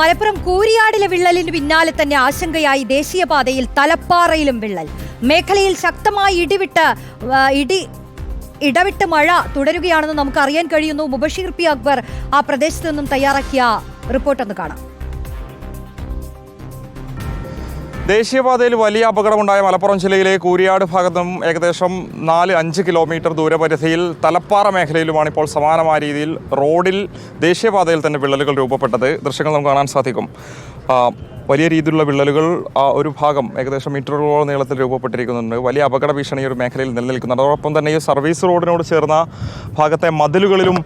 മലപ്പുറം കൂരിയാടിലെ വിള്ളലിന് പിന്നാലെ തന്നെ ആശങ്കയായി ദേശീയപാതയിൽ തലപ്പാറയിലും വിള്ളൽ. മേഖലയിൽ ശക്തമായി ഇടിവിട്ട് ഇടി ഇടവിട്ട് മഴ തുടരുകയാണെന്ന് നമുക്ക് അറിയാൻ കഴിയുന്നു. മുബഷീർ പി അക്ബർ ആ പ്രദേശത്തു നിന്നും തയ്യാറാക്കിയ റിപ്പോർട്ടൊന്ന് കാണാം. ദേശീയപാതയിൽ വലിയ അപകടമുണ്ടായ മലപ്പുറം ജില്ലയിലെ കൂരിയാട് ഭാഗത്തും ഏകദേശം നാല് അഞ്ച് കിലോമീറ്റർ ദൂരപരിധിയിൽ തലപ്പാറ മേഖലയിലുമാണ് ഇപ്പോൾ സമാനമായ രീതിയിൽ റോഡിൽ ദേശീയപാതയിൽ തന്നെ വിള്ളലുകൾ രൂപപ്പെട്ടത്. ദൃശ്യങ്ങൾ നമുക്ക് കാണാൻ സാധിക്കും. വലിയ രീതിയിലുള്ള വിള്ളലുകൾ ഒരു ഭാഗം ഏകദേശം മീറ്ററുകളോളം നീളത്തിൽ രൂപപ്പെട്ടിരിക്കുന്നുണ്ട്. വലിയ അപകട ഭീഷണി ഒരു മേഖലയിൽ നിലനിൽക്കുന്നുണ്ട്. അതോടൊപ്പം തന്നെ ഈ സർവീസ് റോഡിനോട് ചേർന്ന ഭാഗത്തെ മതിലുകളിലും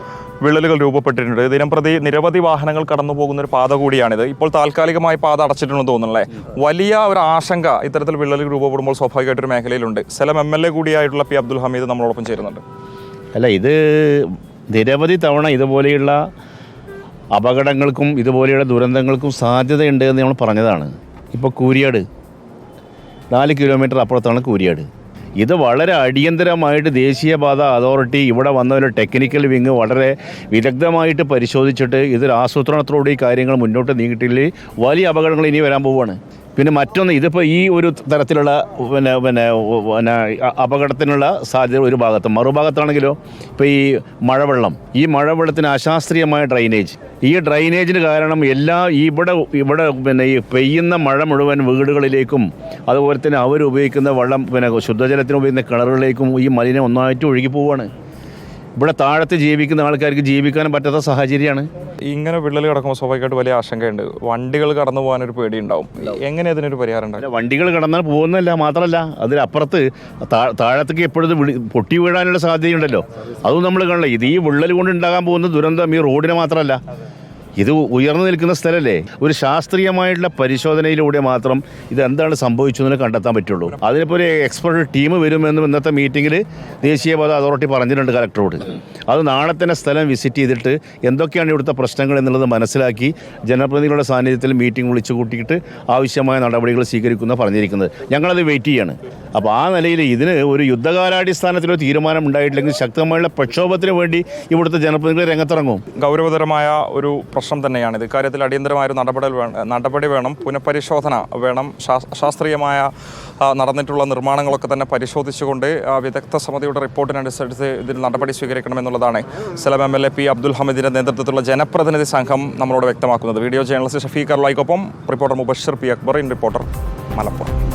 വിള്ളലുകൾ രൂപപ്പെട്ടിട്ടുണ്ട്. ദിനം പ്രതി നിരവധി വാഹനങ്ങൾ കടന്നു പോകുന്ന ഒരു പാത കൂടിയാണിത്. ഇപ്പോൾ താൽക്കാലികമായി പാത അടച്ചിട്ടുണ്ടെന്ന് തോന്നുന്നല്ലേ? വലിയ ഒരു ആശങ്ക ഇത്തരത്തിൽ വിള്ളലുകൾ രൂപപ്പെടുമ്പോൾ സ്വാഭാവികമായിട്ടൊരു മേഖലയിലുണ്ട്. സ്ഥലം എം എൽ എ കൂടിയായിട്ടുള്ള പി അബ്ദുൽ ഹമീദ് നമ്മളോടൊപ്പം ചേരുന്നുണ്ട്. അല്ല ഇത് നിരവധി തവണ ഇതുപോലെയുള്ള അപകടങ്ങൾക്കും ഇതുപോലെയുള്ള ദുരന്തങ്ങൾക്കും സാധ്യതയുണ്ട് എന്ന് നമ്മൾ പറഞ്ഞതാണ്. ഇപ്പോൾ കൂരിയാട് നാല് കിലോമീറ്റർ അപ്പുറത്താണ് കൂരിയാട്. ഇത് വളരെ അടിയന്തരമായിട്ട് ദേശീയപാത അതോറിറ്റി ഇവിടെ വന്നതിന്റെ ടെക്നിക്കൽ വിങ് വളരെ വിദഗ്ധമായിട്ട് പരിശോധിച്ചിട്ട് ഇതൊരു ആസൂത്രണത്തോടെ ഈ കാര്യങ്ങൾ മുന്നോട്ട് നീങ്ങിയിട്ടില്ലെങ്കിൽ വലിയ അപകടങ്ങൾ ഇനി വരാൻ പോവുകയാണ്. പിന്നെ മറ്റൊന്ന് ഇതിപ്പോൾ ഈ ഒരു തരത്തിലുള്ള പിന്നെ പിന്നെ പിന്നെ അപകടത്തിനുള്ള സാധ്യത ഒരു ഭാഗത്ത് മറുഭാഗത്താണെങ്കിലോ ഇപ്പോൾ ഈ മഴവെള്ളം ഈ മഴവെള്ളത്തിന് അശാസ്ത്രീയമായ ഡ്രൈനേജ്. ഈ ഡ്രൈനേജിന് കാരണം എല്ലാ ഇവിടെ ഇവിടെ പിന്നെ ഈ പെയ്യുന്ന മഴ മുഴുവൻ വീടുകളിലേക്കും അതുപോലെ തന്നെ അവർ ഉപയോഗിക്കുന്ന വെള്ളം പിന്നെ ശുദ്ധജലത്തിന് ഉപയോഗിക്കുന്ന കിണറുകളിലേക്കും ഈ മലിനം ഒന്നായിട്ട് ഒഴുകി പോവുകയാണ്. ഇവിടെ താഴത്ത് ജീവിക്കുന്ന ആൾക്കാർക്ക് ജീവിക്കാൻ പറ്റാത്ത സാഹചര്യമാണ്. ഇങ്ങനെ വിള്ളൽ കിടക്കുമ്പോൾ സ്വാഭാവികമായിട്ട് വലിയ ആശങ്കയുണ്ട്. വണ്ടികൾ കടന്നു പേടി ഉണ്ടാവും എങ്ങനെ അതിനൊരു പരിഹാരം ഉണ്ടാവും വണ്ടികൾ കടന്നാൽ പോകുന്നല്ല മാത്രമല്ല അതിലപ്പുറത്ത് താഴത്തേക്ക് എപ്പോഴും പൊട്ടി വീഴാനുള്ള സാധ്യതയുണ്ടല്ലോ. അതും നമ്മൾ കാണില്ല ഇത് ഈ വിള്ളൽ കൊണ്ട് ഉണ്ടാകാൻ പോകുന്ന ദുരന്തം ഈ റോഡിന് മാത്രമല്ല. ഇത് ഉയർന്നു നിൽക്കുന്ന സ്ഥലമല്ലേ ഒരു ശാസ്ത്രീയമായിട്ടുള്ള പരിശോധനയിലൂടെ മാത്രം ഇത് എന്താണ് സംഭവിച്ചതെന്ന് കണ്ടെത്താൻ പറ്റുള്ളൂ. അതിനിപ്പോൾ ഒരു എക്സ്പെർട്ട് ടീം വരുമെന്നും ഇന്നത്തെ മീറ്റിങ്ങിൽ ദേശീയപാത അതോറിറ്റി പറഞ്ഞിട്ടുണ്ട് കലക്ടറോട്. അത് നാളെ തന്നെ സ്ഥലം വിസിറ്റ് ചെയ്തിട്ട് എന്തൊക്കെയാണ് ഇവിടുത്തെ പ്രശ്നങ്ങൾ എന്നുള്ളത് മനസ്സിലാക്കി ജനപ്രതിനിധികളുടെ സാന്നിധ്യത്തിൽ മീറ്റിംഗ് വിളിച്ചു കൂട്ടിയിട്ട് ആവശ്യമായ നടപടികൾ സ്വീകരിക്കുന്ന പറഞ്ഞിരിക്കുന്നത്. ഞങ്ങളത് വെയിറ്റ് ചെയ്യാണ്. അപ്പോൾ ആ നിലയിൽ ഇതിന് ഒരു യുദ്ധകാലാടിസ്ഥാനത്തിൽ ഒരു തീരുമാനം ഉണ്ടായിട്ടില്ലെങ്കിൽ ശക്തമായുള്ള പ്രക്ഷോഭത്തിന് വേണ്ടി ഇവിടുത്തെ ജനപ്രതിനിധികൾ രംഗത്തിറങ്ങും. ഗൗരവതരമായ ഒരു പ്രശ്നം തന്നെയാണ്. ഇത് ഇക്കാര്യത്തിൽ അടിയന്തരമായ ഒരു നടപടി വേണം നടപടി വേണം. പുനഃപരിശോധന വേണം. ശാസ്- ശാസ്ത്രീയമായ നടന്നിട്ടുള്ള നിർമ്മാണങ്ങളൊക്കെ തന്നെ പരിശോധിച്ചുകൊണ്ട് വിദഗ്ധ സമിതിയുടെ റിപ്പോർട്ടിനനുസരിച്ച് ഇതിൽ നടപടി സ്വീകരിക്കണമെന്നുള്ളതാണ് സ്ഥലം M L A P Abdul ഹമീദിന്റെ നേതൃത്വത്തിലുള്ള ജനപ്രതിനിധി സംഘം നമ്മളോട് വ്യക്തമാക്കുന്നത്. Video journalist Shafeeq അർലായിക്കൊപ്പം reporter Mubashir P Akbar in reporter Malappuram.